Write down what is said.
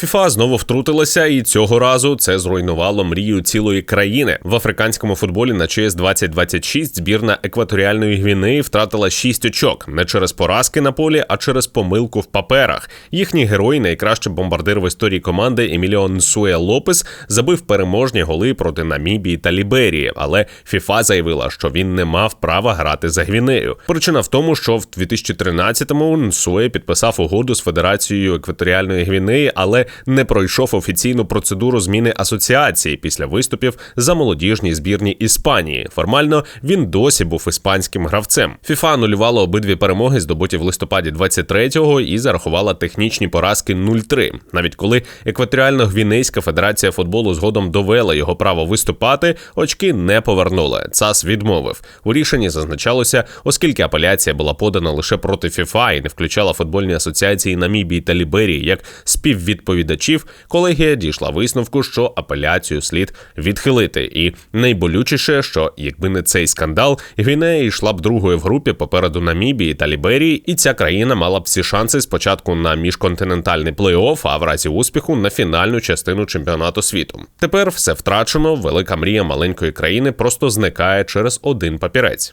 ФІФА знову втрутилася, і цього разу це зруйнувало мрію цілої країни. В африканському футболі на ЧС 2026 збірна екваторіальної Гвінеї втратила 6 очок не через поразки на полі, а через помилку в паперах. Їхній герой, найкращий бомбардир в історії команди Еміліо Нсуе Лопес, забив переможні голи проти Намібії та Ліберії. Але ФІФА заявила, що він не мав права грати за Гвінею. Причина в тому, що в 2013-му Нсуе підписав угоду з Федерацією екваторіальної Гвінеї, але не пройшов офіційну процедуру зміни асоціації після виступів за молодіжній збірні Іспанії. Формально він досі був іспанським гравцем. ФІФА анулювала обидві перемоги, здобуті в листопаді 23-го і зарахувала технічні поразки 0-3. Навіть коли екваторіально-гвінейська федерація футболу згодом довела його право виступати, очки не повернули. ЦАС відмовив. У рішенні зазначалося, оскільки апеляція була подана лише проти ФІФА і не включала футбольні асоціації Намібії та Ліберії як співвідповідачів, колегія дійшла висновку, що апеляцію слід відхилити. І найболючіше, що якби не цей скандал, Гвінея йшла б другою в групі попереду Намібії та Ліберії, і ця країна мала б всі шанси спочатку на міжконтинентальний плей-офф, а в разі успіху на фінальну частину чемпіонату світу. Тепер все втрачено. Велика мрія маленької країни просто зникає через один папірець.